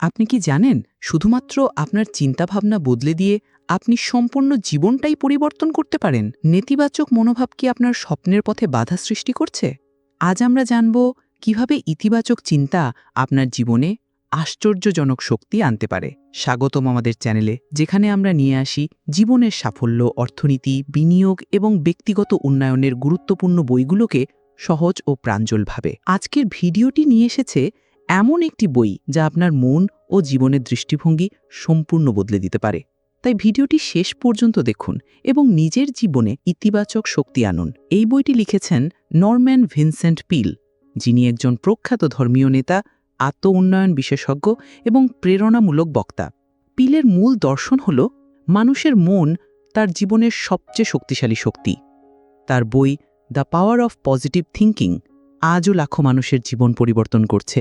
আপনি কি জানেন, শুধুমাত্র আপনার চিন্তাভাবনা বদলে দিয়ে আপনি সম্পূর্ণ জীবনটাই পরিবর্তন করতে পারেন? নেতিবাচক মনোভাব কি আপনার স্বপ্নের পথে বাধা সৃষ্টি করছে? আজ আমরা জানব কীভাবে ইতিবাচক চিন্তা আপনার জীবনে আশ্চর্যজনক শক্তি আনতে পারে। স্বাগতম আমাদের চ্যানেলে, যেখানে আমরা নিয়ে আসি জীবনের সাফল্য, অর্থনীতি, বিনিয়োগ এবং ব্যক্তিগত উন্নয়নের গুরুত্বপূর্ণ বইগুলোকে সহজ ও প্রাঞ্জলভাবে। আজকের ভিডিওটি নিয়ে এসেছে এমন একটি বই যা আপনার মন ও জীবনের দৃষ্টিভঙ্গি সম্পূর্ণ বদলে দিতে পারে। তাই ভিডিওটি শেষ পর্যন্ত দেখুন এবং নিজের জীবনে ইতিবাচক শক্তি আনুন। এই বইটি লিখেছেন নরম্যান ভিনসেন্ট পিল, যিনি একজন প্রখ্যাত ধর্মীয় নেতা, আত্ম উন্নয়ন বিশেষজ্ঞ এবং প্রেরণামূলক বক্তা। পিলের মূল দর্শন হল মানুষের মন তার জীবনের সবচেয়ে শক্তিশালী শক্তি। তার বই the power of positive thinking আজও লাখো মানুষের জীবন পরিবর্তন করছে।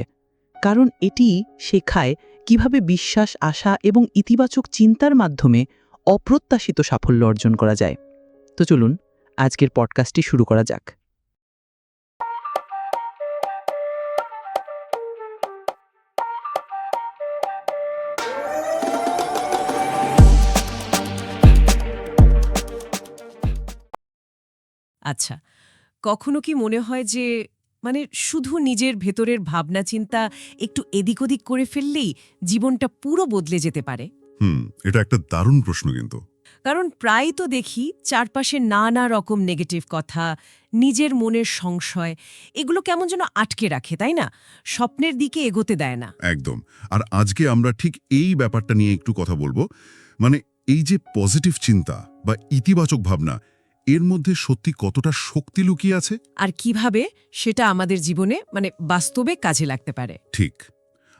কারণ এটি শেখায় কীভাবে বিশ্বাস, আশা এবং ইতিবাচক চিন্তার মাধ্যমে অপ্রত্যাশিত সাফল্য অর্জন করা যায়। তো চলুন, আজকের পডকাস্টটি শুরু করা যাক। আচ্ছা কখনো কি মনে হয় যে মানে শুধু নিজের ভেতরের ভাবনা চিন্তা একটু এদিক ওদিক করে ফেললেই জীবনটা পুরো বদলে যেতে পারে। হুম এটা একটা দারুণ প্রশ্ন কিন্তু। কারণ প্রায় তো দেখি চারপাশে নানা রকম নেগেটিভ কথা নিজের মনের সংশয় এগুলো কেমন যেন আটকে রাখে তাই না? স্বপ্নের দিকে এগোতে দেয় না। একদম। আর আজকে আমরা ঠিক এই ব্যাপারটা নিয়ে একটু কথা বলব। মানে এই যে পজিটিভ চিন্তা বা ইতিবাচক ভাবনা এর মধ্যে সত্যি কতটা শক্তি লুকিয়ে আছে? আর কীভাবে সেটা আমাদের জীবনে মানে বাস্তবে কাজে লাগতে পারে। ঠিক।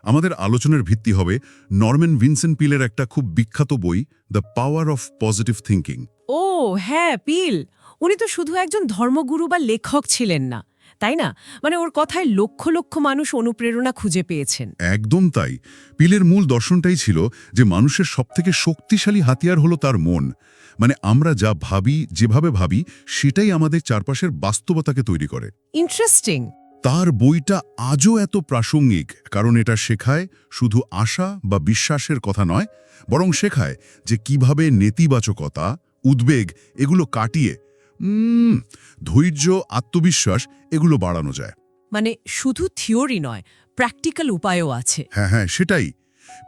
আমাদের আলোচনার ভিত্তি হবে নর্ম্যান ভিনসেন্ট পিলের একটা খুব বিখ্যাত বই the power of positive thinking ও হ্যাঁ পিল। উনি তো শুধু একজন ধর্মগুরু বা লেখক ছিলেন না। তাই না? মানে ওর কথায় লক্ষ লক্ষ মানুষ অনুপ্রেরণা খুঁজে পেয়েছেন। একদম তাই। পিলের মূল দর্শনটাই ছিল যে মানুষের সবথেকে শক্তিশালী হাতিয়ার হলো তার মন। মানে আমরা যা ভাবি যেভাবে ভাবি সেটাই আমাদের চারপাশের বাস্তবতাকে তৈরি করে। ইন্টারেস্টিং তার বইটা আজও এত প্রাসঙ্গিক কারণ এটা শেখায় শুধু আশা বা বিশ্বাসের কথা নয় বরং শেখায় যে কীভাবে নেতিবাচকতা উদ্বেগ এগুলো কাটিয়ে ধৈর্য আত্মবিশ্বাস এগুলো বাড়ানো যায়। মানে শুধু থিওরি নয় প্র্যাকটিক্যাল উপায়ও আছে। হ্যাঁ হ্যাঁ সেটাই।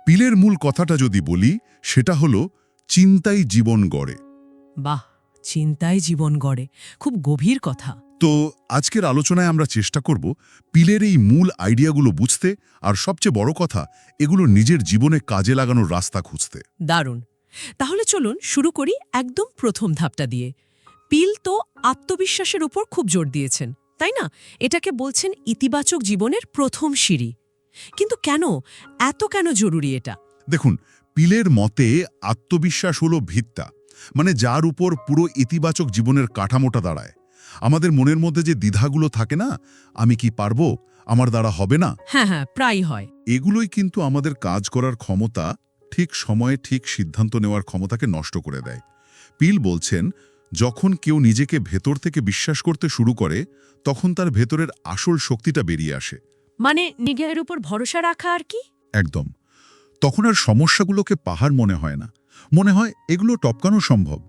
পিলের মূল কথাটা যদি বলি সেটা হলো চিন্তাই জীবন গড়ে। বাহ চিন্তাই জীবন গড়ে। খুব গভীর কথা। তো আজকের আলোচনায় আমরা চেষ্টা করব পিলের এই মূল আইডিয়াগুলো বুঝতে আর সবচেয়ে বড় কথা এগুলো নিজের জীবনে কাজে লাগানোর রাস্তা খুঁজতে। দারুণ। তাহলে চলুন শুরু করি একদম প্রথম ধাপটা দিয়ে। পিল তো আত্মবিশ্বাসের উপর খুব জোর দিয়েছেন তাই না? এটাকে বলছেন ইতিবাচক জীবনের প্রথম সিঁড়ি। কিন্তু কেন? এত কেন জরুরি এটা? দেখুন পিলের মতে আত্মবিশ্বাস হলো ভিত্তা মানে যার উপর পুরো ইতিবাচক জীবনের কাঠামোটা দাঁড়ায়। আমাদের মনের মধ্যে যে দ্বিধাগুলো থাকে না আমি কি পারব? আমার দ্বারা হবে না? হ্যাঁ হ্যাঁ প্রায় হয়। এগুলোই কিন্তু আমাদের কাজ করার ক্ষমতা ঠিক সময়ে ঠিক সিদ্ধান্ত নেওয়ার ক্ষমতাকে নষ্ট করে দেয়। পিল বলছেন যখন কেউ নিজেকে ভেতর থেকে বিশ্বাস করতে শুরু করে তখন তার ভেতরের আসল শক্তিটা বেরিয়ে আসে। মানে নিজের উপর ভরসা রাখা আর কি? একদম। তখন আর সমস্যাগুলোকে পাহাড় মনে হয় না। মনে হয় এগুলো টপকানো সম্ভব।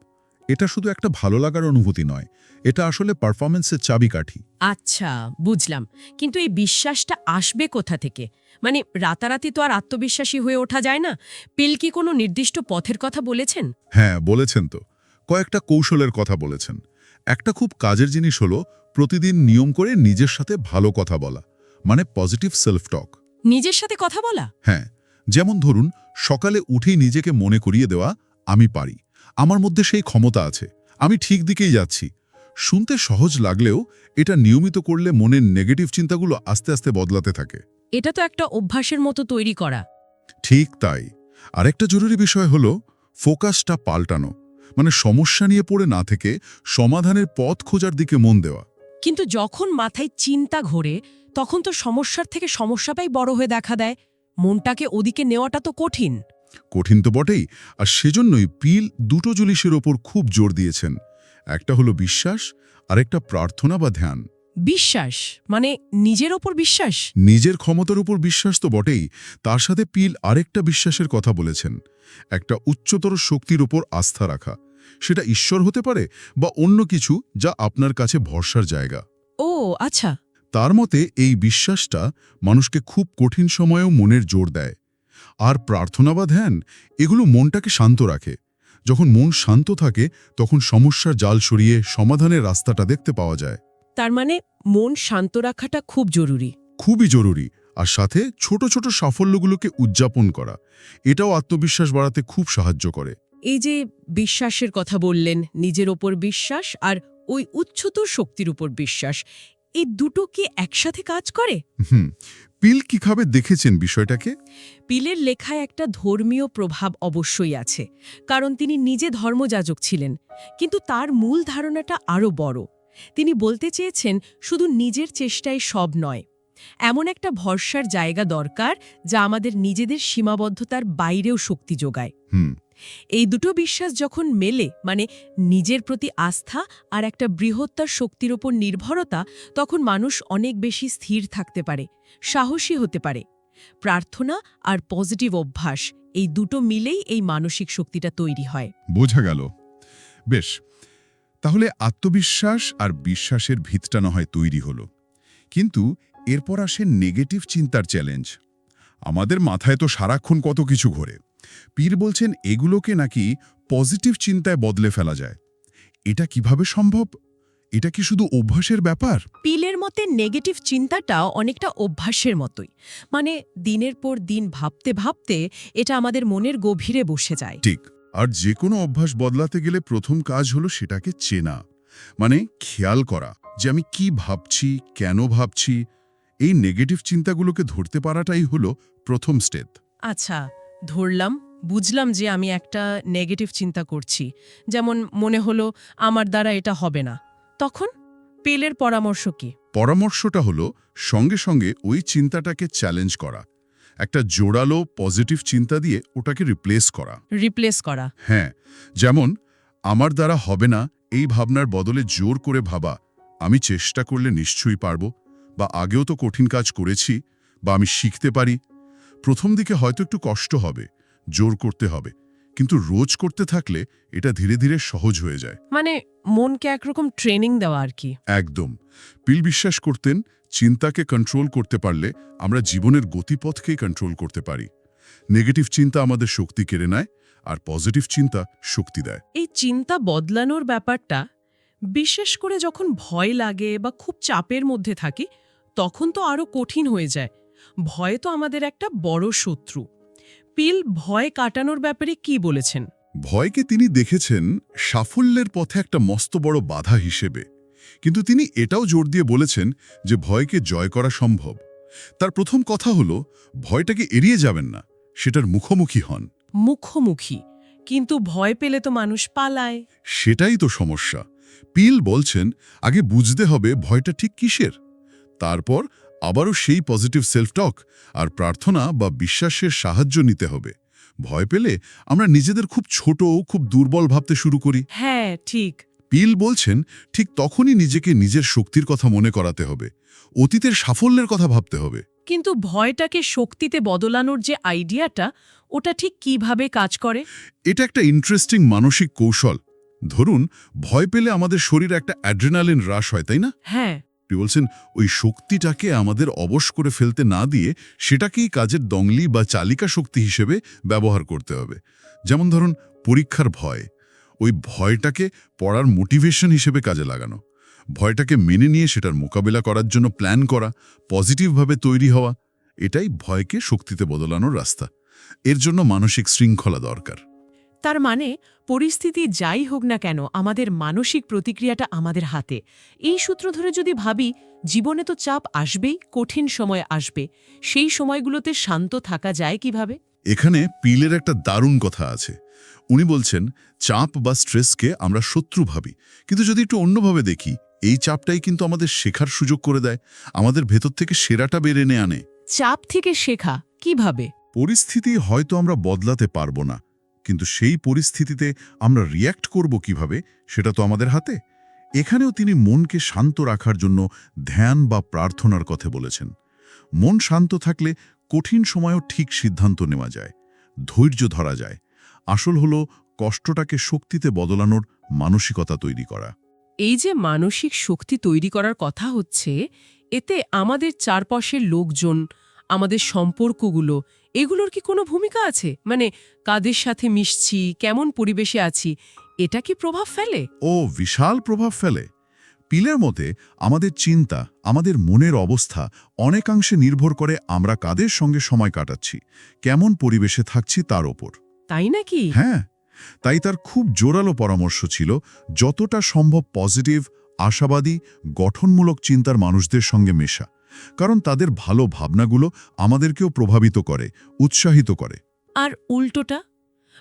এটা শুধু একটা ভালো লাগার অনুভূতি নয় এটা আসলে পারফরমেন্সের চাবিকাঠি। আচ্ছা বুঝলাম। কিন্তু এই বিশ্বাসটা আসবে কোথা থেকে? মানে রাতারাতি তো আর আত্মবিশ্বাসী হয়ে ওঠা যায় না। পিল কি কোনো নির্দিষ্ট পথের কথা বলেছেন? হ্যাঁ বলেছেন তো। কয়েকটা কৌশলের কথা বলেছেন। একটা খুব কাজের জিনিস হলো প্রতিদিন নিয়ম করে নিজের সাথে ভালো কথা বলা মানে পজিটিভ সেলফ টক নিজের সাথে কথা বলা? হ্যাঁ যেমন ধরুন সকালে উঠেই নিজেকে মনে করিয়ে দেওয়া আমি পারি। আমার মধ্যে সেই ক্ষমতা আছে। আমি ঠিক দিকেই যাচ্ছি। শুনতে সহজ লাগলেও এটা নিয়মিত করলে মনের নেগেটিভ চিন্তাগুলো আস্তে আস্তে বদলাতে থাকে। এটা তো একটা অভ্যাসের মতো তৈরি করা। ঠিক তাই। আরেকটা জরুরি বিষয় হলো ফোকাসটা পাল্টানো। মানে সমস্যা নিয়ে পড়ে না থেকে সমাধানের পথ খোঁজার দিকে মন দেওয়া। কিন্তু যখন মাথায় চিন্তা ঘোরে তখন তো সমস্যার থেকে সমস্যাটাই বড় হয়ে দেখা দেয়। মনটাকে ওদিকে নেওয়াটা তো কঠিন। কঠিন তো বটেই। আর সেজন্যই পিল দুটো জিনিসের ওপর খুব জোর দিয়েছেন। একটা হলো বিশ্বাস আর একটা প্রার্থনা বা ধ্যান। বিশ্বাস? মানে নিজের ওপর বিশ্বাস? নিজের ক্ষমতার উপর বিশ্বাস তো বটেই। তার সাথে পিল আরেকটা বিশ্বাসের কথা বলেছেন। একটা উচ্চতর শক্তির উপর আস্থা রাখা। সেটা ঈশ্বর হতে পারে বা অন্য কিছু যা আপনার কাছে ভরসার জায়গা। ও আচ্ছা। তার মতে এই বিশ্বাসটা মানুষকে খুব কঠিন সময়েও মনের জোর দেয়। আর প্রার্থনা বা ধ্যান এগুলো মনটাকে শান্ত রাখে। যখন মন শান্ত থাকে তখন সমস্যার জাল সরিয়ে সমাধানের রাস্তাটা দেখতে পাওয়া যায়। তার মানে মন শান্ত রাখাটা খুব জরুরি। খুবই জরুরি আর সাথে ছোট ছোট সাফল্যগুলোকে উদযাপন করা। এটাও আত্মবিশ্বাস বাড়াতে খুব সাহায্য করে। এই যে বিশ্বাসের কথা বললেন নিজের ওপর বিশ্বাস আর ওই উচ্চতর শক্তির উপর বিশ্বাস এই দুটো কি একসাথে কাজ করে? হুম পিল কীভাবে দেখেছেন বিষয়টাকে? পিলের লেখায় একটা ধর্মীয় প্রভাব অবশ্যই আছে কারণ তিনি নিজে ধর্মযাজক ছিলেন কিন্তু তার মূল ধারণাটা আরও বড়। তিনি বলতে চেয়েছেন শুধু নিজের চেষ্টায় সব নয় এমন একটা ভরসার জায়গা দরকার যা আমাদের নিজেদের সীমাবদ্ধতার বাইরেও শক্তি যোগায়। হুম। এই দুটো বিশ্বাস যখন মেলে মানে নিজের প্রতি আস্থা আর একটা বৃহত্তর শক্তির ওপর নির্ভরতা, তখন মানুষ অনেক বেশি স্থির থাকতে পারে, সাহসী হতে পারে। প্রার্থনা আর পজিটিভ অভ্যাস, এই দুটো মিলেই এই মানসিক শক্তিটা তৈরি হয়। বোঝা গেল। বেশ, তাহলে আত্মবিশ্বাস আর বিশ্বাসের ভিতটা না হয় তৈরি হলো। কিন্তু এরপর আসে নেগেটিভ চিন্তার চ্যালেঞ্জ আমাদের মাথায় তো সারাক্ষণ কত কিছু ঘোরে। পীর বলছেন এগুলোকে নাকি পজিটিভ চিন্তায় বদলে ফেলা যায়। এটা কীভাবে সম্ভব? এটা কি শুধু অভ্যাসের ব্যাপার? পিলের মতে নেগেটিভ চিন্তাটাও অনেকটা অভ্যাসের মতোই। মানে দিনের পর দিন ভাবতে ভাবতে এটা আমাদের মনের গভীরে বসে যায়। ঠিক। আর যে কোনো অভ্যাস বদলাতে গেলে প্রথম কাজ হলো সেটাকে চেনা। মানে খেয়াল করা যে আমি কি ভাবছি কেন ভাবছি। এই নেগেটিভ চিন্তাগুলোকে ধরতে পারাটাই হলো প্রথম স্টেপ। আচ্ছা। ধরলাম বুঝলাম যে আমি একটা নেগেটিভ চিন্তা করছি। যেমন মনে হলো আমার দ্বারা এটা হবে না। তখন পেলের পরামর্শ কি? পরামর্শটা হলো সঙ্গে সঙ্গে ওই চিন্তাটাকে চ্যালেঞ্জ করা। একটা জোরালো পজিটিভ চিন্তা দিয়ে ওটাকে রিপ্লেস করা। রিপ্লেস করা। হ্যাঁ যেমন আমার দ্বারা হবে না এই ভাবনার বদলে জোর করে ভাবা। আমি চেষ্টা করলে নিশ্চয়ই পারব বা আগেও তো কঠিন কাজ করেছি বা আমি শিখতে পারি প্রথম দিকে হয়তো একটু কষ্ট হবে জোর করতে হবে কিন্তু রোজ করতে থাকলে এটা ধীরে ধীরে সহজ হয়ে যায়। মানে মনকে একরকম ট্রেনিং দেওয়া আর কি। একদম। পিল বিশ্বাস করতেন চিন্তাকে কন্ট্রোল করতে পারলে আমরা জীবনের গতিপথকেই কন্ট্রোল করতে পারি। নেগেটিভ চিন্তা আমাদের শক্তি কেড়ে নেয় আর পজিটিভ চিন্তা শক্তি দেয়। এই চিন্তা বদলানোর ব্যাপারটা বিশেষ করে যখন ভয় লাগে বা খুব চাপের মধ্যে থাকি তখন তো আরও কঠিন হয়ে যায়। ভয় তো আমাদের একটা বড় শত্রু। পিল ভয় কাটানোর ব্যাপারে কি বলেছেন? ভয়কে তিনি দেখেছেন সাফল্যের পথে একটা মস্ত বড় বাধা হিসেবে। কিন্তু তিনি এটাও জোর দিয়ে বলেছেন যে ভয়কে জয় করা সম্ভব। তার প্রথম কথা হলো ভয়টাকে এড়িয়ে যাবেন না সেটার মুখোমুখি হন। মুখোমুখি কিন্তু ভয় পেলে তো মানুষ পালায়। সেটাই তো সমস্যা। পিল বলছেন আগে বুঝতে হবে ভয়টা ঠিক কিসের। তারপর আবারও সেই পজিটিভ সেলফ টক আর প্রার্থনা বা বিশ্বাসের সাহায্য নিতে হবে। ভয় পেলে আমরা নিজেদের খুব ছোট ও খুব দুর্বল ভাবতে শুরু করি। হ্যাঁ ঠিক। পিল বলছেন ঠিক তখনই নিজেকে নিজের শক্তির কথা মনে করাতে হবে। অতীতের সাফল্যের কথা ভাবতে হবে। কিন্তু ভয়টাকে শক্তিতে বদলানোর যে আইডিয়াটা ওটা ঠিক কীভাবে কাজ করে? এটা একটা ইন্টারেস্টিং মানসিক কৌশল। ধরুন ভয় পেলে আমাদের শরীরে একটা অ্যাড্রেনালিন হ্রাস হয় তাই না? হ্যাঁ। আপনি বলছেন, ওই শক্তিটাকে আমাদের অবশ করে ফেলতে না দিয়ে সেটাকেই কাজের দংলি বা চালিকা শক্তি হিসেবে ব্যবহার করতে হবে। যেমন ধরুন, পরীক্ষার ভয়। ওই ভয়টাকে পড়ার মোটিভেশন হিসেবে কাজে লাগানো। ভয়টাকে মেনে নিয়ে সেটার মোকাবিলা করার জন্য প্ল্যান করা, পজিটিভভাবে তৈরি হওয়া। এটাই ভয়কে শক্তিতে বদলানোর রাস্তা। এর জন্য মানসিক শৃঙ্খলা দরকার। তার মানে পরিস্থিতি যাই হোক না কেন আমাদের মানসিক প্রতিক্রিয়াটা আমাদের হাতে। এই সূত্র ধরে যদি ভাবি জীবনে তো চাপ আসবেই কঠিন সময় আসবে। সেই সময়গুলোতে শান্ত থাকা যায় কীভাবে? এখানে পিলের একটা দারুণ কথা আছে। উনি বলছেন চাপ বা স্ট্রেসকে আমরা শত্রু ভাবি। কিন্তু যদি একটু অন্যভাবে দেখি এই চাপটাই কিন্তু আমাদের শেখার সুযোগ করে দেয় আমাদের ভেতর থেকে সেরাটা বের এনে আনে। চাপ থেকে শেখা কীভাবে? পরিস্থিতি হয়তো আমরা বদলাতে পারব না কিন্তু সেই পরিস্থিতিতে আমরা রিয়্যাক্ট করব কীভাবে, সেটা তো আমাদের হাতে। এখানেও তিনি মনকে শান্ত রাখার জন্য ধ্যান বা প্রার্থনার কথা বলেছেন। মন শান্ত থাকলে কঠিন সময়ও ঠিক সিদ্ধান্ত নেওয়া যায়, ধৈর্য ধরা যায়। আসল হলো কষ্টটাকে শক্তিতে বদলানোর মানসিকতা তৈরি করা। এই যে মানসিক শক্তি তৈরি করার কথা হচ্ছে, এতে আমাদের চারপাশের লোকজন, আমাদের সম্পর্কগুলো এগুলোর কি কোনো ভূমিকা আছে? মানে কাদের সাথে মিশছি? কেমন পরিবেশে আছি? এটা কি প্রভাব ফেলে? ও বিশাল প্রভাব ফেলে। পিলের মতে আমাদের চিন্তা আমাদের মনের অবস্থা অনেকাংশে নির্ভর করে আমরা কাদের সঙ্গে সময় কাটাচ্ছি কেমন পরিবেশে থাকছি তার ওপর। তাই নাকি? হ্যাঁ তাই তার খুব জোরালো পরামর্শ ছিল যতটা সম্ভব পজিটিভ আশাবাদী গঠনমূলক চিন্তার মানুষদের সঙ্গে মেশা। কারণ তাদের ভালো ভাবনাগুলো আমাদেরকেও প্রভাবিত করে উৎসাহিত করে। আর উল্টোটা?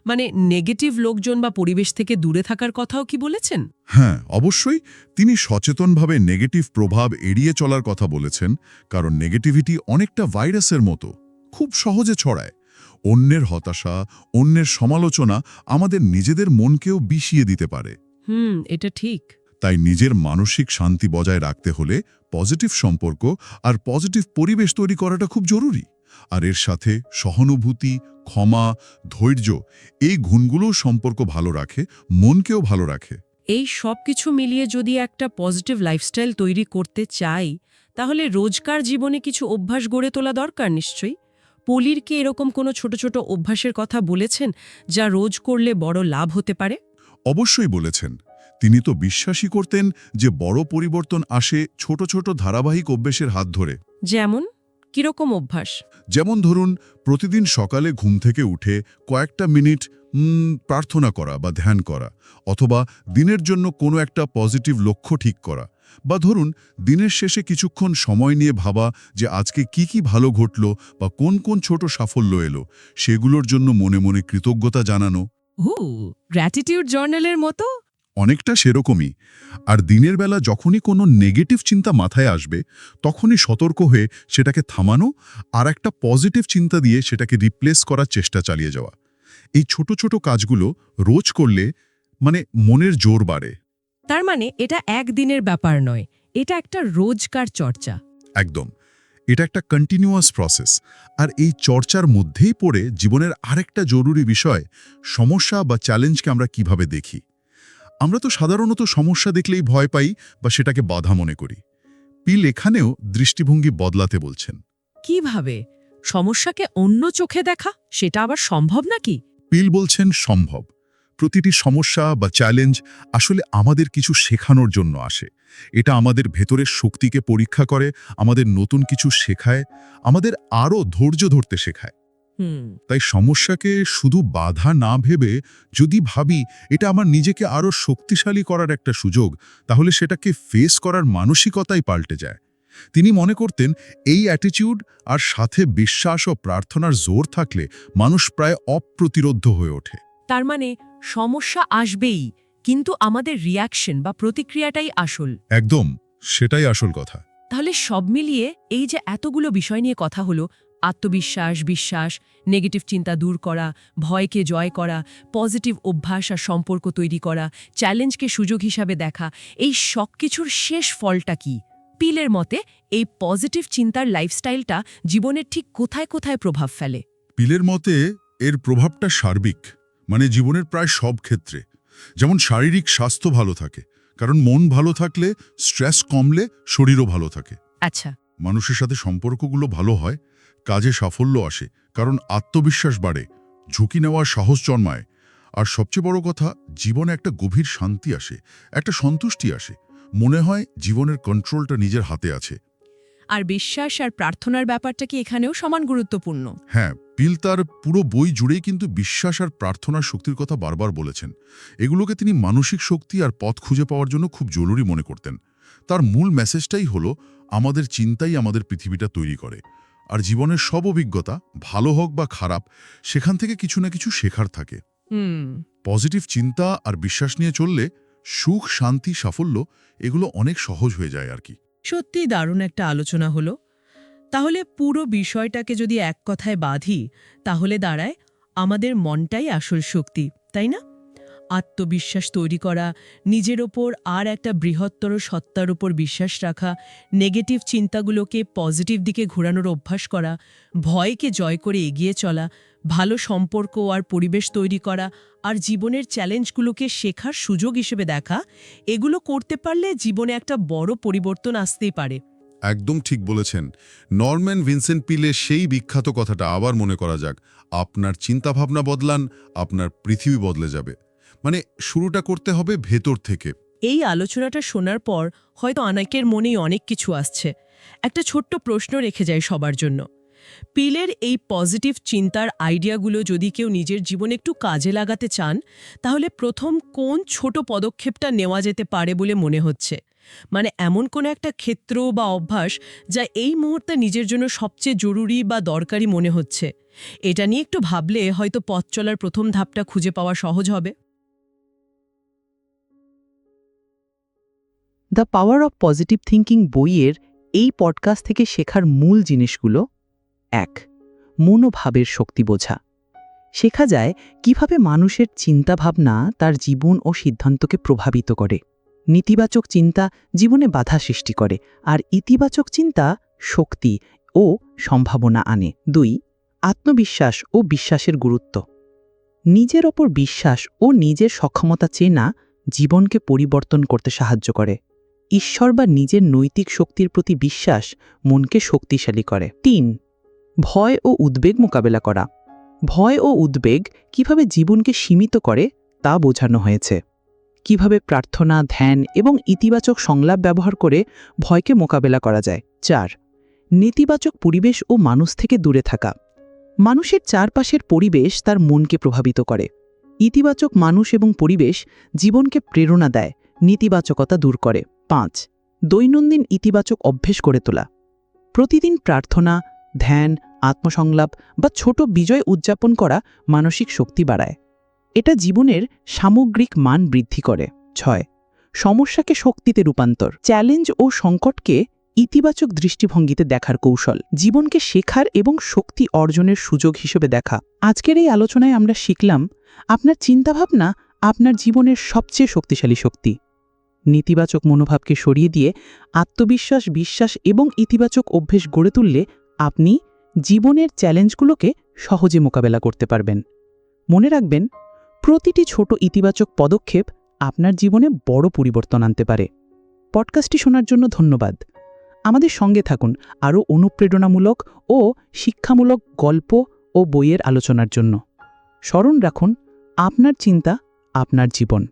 মানে নেগেটিভ লোকজন বা পরিবেশ থেকে দূরে থাকার কথাও কি বলেছেন? হ্যাঁ অবশ্যই। তিনি সচেতনভাবে নেগেটিভ প্রভাব এড়িয়ে চলার কথা বলেছেন কারণ নেগেটিভিটি অনেকটা ভাইরাসের মতো খুব সহজে ছড়ায়। অন্যের হতাশা অন্যের সমালোচনা আমাদের নিজেদের মনকেও বিষিয়ে দিতে পারে। হুম এটা ঠিক। তাই নিজের মানসিক শান্তি বজায় রাখতে হলে পজিটিভ সম্পর্ক আর পজিটিভ পরিবেশ তৈরি করাটা খুব জরুরি। আর এর সাথে সহানুভূতি ক্ষমা ধৈর্য এই গুণগুলো সম্পর্ক ভালো রাখে মনকেও ভালো রাখে। এই সব কিছু মিলিয়ে যদি একটা পজিটিভ লাইফস্টাইল তৈরি করতে চাই তাহলে রোজকার জীবনে কিছু অভ্যাস গড়ে তোলা দরকার নিশ্চয়ই। পলির কি এরকম কোনো ছোট ছোট অভ্যাসের কথা বলেছেন যা রোজ করলে বড় লাভ হতে পারে? অবশ্যই বলেছেন। তিনি তো বিশ্বাসই করতেন যে বড় পরিবর্তন আসে ছোট ছোট ধারাবাহিক অভ্যেসের হাত ধরে। যেমন? কীরকম অভ্যাস? যেমন ধরুন প্রতিদিন সকালে ঘুম থেকে উঠে কয়েকটা মিনিট প্রার্থনা করা বা ধ্যান করা অথবা দিনের জন্য কোনো একটা পজিটিভ লক্ষ্য ঠিক করা বা ধরুন দিনের শেষে কিছুক্ষণ সময় নিয়ে ভাবা যে আজকে কি কি ভালো ঘটল বা কোন কোন ছোট সাফল্য এলো সেগুলোর জন্য মনে মনে কৃতজ্ঞতা জানানো। হু গ্র্যাটিটিউড জার্নালের মতো? অনেকটা সেরকমই। আর দিনের বেলা যখনই কোনো নেগেটিভ চিন্তা মাথায় আসবে তখনই সতর্ক হয়ে সেটাকে থামানো আর একটা পজিটিভ চিন্তা দিয়ে সেটাকে রিপ্লেস করার চেষ্টা চালিয়ে যাওয়া। এই ছোট ছোট কাজগুলো রোজ করলে মানে মনের জোর বাড়ে। তার মানে এটা একদিনের ব্যাপার নয় এটা একটা রোজকার চর্চা। একদম। এটা একটা কন্টিনিউয়াস প্রসেস আর এই চর্চার মধ্যেই পড়ে জীবনের আরেকটা জরুরি বিষয় সমস্যা বা চ্যালেঞ্জকে আমরা কীভাবে দেখি? আমরা তো সাধারণত সমস্যা দেখলেই ভয় পাই বা সেটাকে বাধা মনে করি। পিল এখানেও দৃষ্টিভঙ্গি বদলাতে বলছেন। কীভাবে? সমস্যাকে অন্য চোখে দেখা? সেটা আবার সম্ভব নাকি? পিল বলছেন সম্ভব। প্রতিটি সমস্যা বা চ্যালেঞ্জ আসলে আমাদের কিছু শেখানোর জন্য আসে। এটা আমাদের ভেতরের শক্তিকে পরীক্ষা করে আমাদের নতুন কিছু শেখায় আমাদের আরও ধৈর্য ধরতে শেখায়। তাই সমস্যাকে শুধু বাধা না ভেবে যদি ভাবি এটা আমার নিজেকে আরও শক্তিশালী করার একটা সুযোগ তাহলে সেটাকে ফেস করার মানসিকতাই পাল্টে যায়। তিনি মনে করতেন এই অ্যাটিটিউড আর সাথে বিশ্বাস ও প্রার্থনার জোর থাকলে মানুষ প্রায় অপ্রতিরোধ্য হয়ে ওঠে। তার মানে সমস্যা আসবেই কিন্তু আমাদের রিয়াকশন বা প্রতিক্রিয়াটাই আসল। একদম সেটাই আসল কথা। তাহলে সব মিলিয়ে এই যে এতগুলো বিষয় নিয়ে কথা হলো আত্মবিশ্বাস বিশ্বাস নেগেটিভ চিন্তা দূর করা ভয়কে জয় করা পজিটিভ অভ্যাস আর সম্পর্ক তৈরি করা চ্যালেঞ্জকে সুযোগ হিসাবে দেখা এই সব কিছুর শেষ ফলটা কি? পিলের মতে এই পজিটিভ চিন্তার লাইফস্টাইলটা জীবনের ঠিক কোথায় কোথায় প্রভাব ফেলে? পিলের মতে এর প্রভাবটা সার্বিক মানে জীবনের প্রায় সব ক্ষেত্রে। যেমন শারীরিক স্বাস্থ্য ভালো থাকে কারণ মন ভালো থাকলে স্ট্রেস কমলে শরীরও ভালো থাকে। আচ্ছা। মানুষের সাথে সম্পর্কগুলো ভালো হয় কাজে সাফল্য আসে কারণ আত্মবিশ্বাস বাড়ে ঝুঁকি নেওয়ার সাহস জন্মায়। আর সবচেয়ে বড় কথা জীবনে একটা গভীর শান্তি আসে একটা সন্তুষ্টি আসে। মনে হয় জীবনের কন্ট্রোলটা নিজের হাতে আছে। আর বিশ্বাস আর প্রার্থনার ব্যাপারটা কি এখানেও সমান গুরুত্বপূর্ণ? হ্যাঁ পিল তার পুরো বই জুড়েই কিন্তু বিশ্বাস আর প্রার্থনার শক্তির কথা বারবার বলেছেন। এগুলোকে তিনি মানসিক শক্তি আর পথ খুঁজে পাওয়ার জন্য খুব জরুরি মনে করতেন। তার মূল মেসেজটাই হলো আমাদের চিন্তাই আমাদের পৃথিবীটা তৈরি করে। আর জীবনের সব অভিজ্ঞতা ভালো হোক বা খারাপ সেখান থেকে কিছু না কিছু শেখার থাকে। হুম। পজিটিভ চিন্তা আর বিশ্বাস নিয়ে চললে সুখ শান্তি সাফল্য এগুলো অনেক সহজ হয়ে যায় আর কি। সত্যিই দারুণ একটা আলোচনা হলো। তাহলে পুরো বিষয়টাকে যদি এক কথায় বাঁধি তাহলে দাঁড়ায় আমাদের মনটাই আসল শক্তি তাই না? আত্মবিশ্বাস তৈরি করা, নিজের ওপর আর একটা বৃহত্তর সত্তার উপর বিশ্বাস রাখা নেগেটিভ চিন্তাগুলোকে পজিটিভ দিকে ঘোরানোর অভ্যাস করা, ভয়কে জয় করে এগিয়ে চলা, ভালো সম্পর্ক আর পরিবেশ তৈরি করা, আর জীবনের চ্যালেঞ্জগুলোকে শেখার সুযোগ হিসেবে দেখা, এগুলো করতে পারলে জীবনে একটা বড় পরিবর্তন আসতেই পারে। একদম ঠিক বলেছেন। নরম্যান ভিনসেন্ট পিলের সেই বিখ্যাত কথাটা আবার মনে করা যাক। আপনার চিন্তাভাবনা বদলান, আপনার পৃথিবী বদলে যাবে। মানে শুরুটা করতে হবে ভেতর থেকে। এই আলোচনাটা শোনার পর হয়তো অনেকের মনেই অনেক কিছু আসছে। একটা ছোট্ট প্রশ্ন রেখে যায় সবার জন্য। পিলের এই পজিটিভ চিন্তার আইডিয়াগুলো যদি কেউ নিজের জীবনে একটু কাজে লাগাতে চান, তাহলে প্রথম কোন ছোট পদক্ষেপটা নেওয়া যেতে পারে বলে মনে হচ্ছে? মানে এমন কোনো একটা ক্ষেত্র বা অভ্যাস যা এই মুহূর্তে নিজের জন্য সবচেয়ে জরুরি বা দরকারি মনে হচ্ছে? এটা নিয়ে একটু ভাবলে হয়তো পথ চলার প্রথম ধাপটা খুঁজে পাওয়া সহজ হবে। The power of positive thinking বইয়ের এই পডকাস্ট থেকে শেখার মূল জিনিসগুলো এক, মনোভাবের শক্তি বোঝা। শেখা যায় কীভাবে মানুষের চিন্তাভাবনা তার জীবন ও সিদ্ধান্তকে প্রভাবিত করে। নেতিবাচক চিন্তা জীবনে বাধা সৃষ্টি করে আর ইতিবাচক চিন্তা শক্তি ও সম্ভাবনা আনে। দুই, আত্মবিশ্বাস ও বিশ্বাসের গুরুত্ব। নিজের ওপর বিশ্বাস ও নিজের সক্ষমতা চেনা জীবনকে পরিবর্তন করতে সাহায্য করে। ঈশ্বর বা নিজের নৈতিক শক্তির প্রতি বিশ্বাস মনকে শক্তিশালী করে। তিন, ভয় ও উদ্বেগ মোকাবেলা করা। ভয় ও উদ্বেগ কীভাবে জীবনকে সীমিত করে তা বোঝানো হয়েছে। কীভাবে প্রার্থনা, ধ্যান এবং ইতিবাচক সংলাপ ব্যবহার করে ভয়কে মোকাবেলা করা যায়। চার, নেতিবাচক পরিবেশ ও মানুষ থেকে দূরে থাকা। মানুষের চারপাশের পরিবেশ তার মনকে প্রভাবিত করে। ইতিবাচক মানুষ এবং পরিবেশ জীবনকে প্রেরণা দেয়, নেতিবাচকতা দূর করে। পাঁচ, দৈনন্দিন ইতিবাচক অভ্যেস করে তোলা। প্রতিদিন প্রার্থনা, ধ্যান, আত্মসংলাপ বা ছোট বিজয় উদযাপন করা মানসিক শক্তি বাড়ায়। এটা জীবনের সামগ্রিক মান বৃদ্ধি করে। ছয়, সমস্যাকে শক্তিতে রূপান্তর। চ্যালেঞ্জ ও সংকটকে ইতিবাচক দৃষ্টিভঙ্গিতে দেখার কৌশল। জীবনকে শেখার এবং শক্তি অর্জনের সুযোগ হিসেবে দেখা। আজকের এই আলোচনায় আমরা শিখলাম, আপনার চিন্তাভাবনা আপনার জীবনের সবচেয়ে শক্তিশালী শক্তি। নেতিবাচক মনোভাবকে সরিয়ে দিয়ে আত্মবিশ্বাস, বিশ্বাস এবং ইতিবাচক অভ্যেস গড়ে তুললে আপনি জীবনের চ্যালেঞ্জগুলোকে সহজে মোকাবেলা করতে পারবেন। মনে রাখবেন, প্রতিটি ছোট ইতিবাচক পদক্ষেপ আপনার জীবনে বড় পরিবর্তন আনতে পারে। পডকাস্টটি শোনার জন্য ধন্যবাদ। আমাদের সঙ্গে থাকুন আরও অনুপ্রেরণামূলক ও শিক্ষামূলক গল্প ও বইয়ের আলোচনার জন্য। স্মরণ রাখুন, আপনার চিন্তা আপনার জীবন।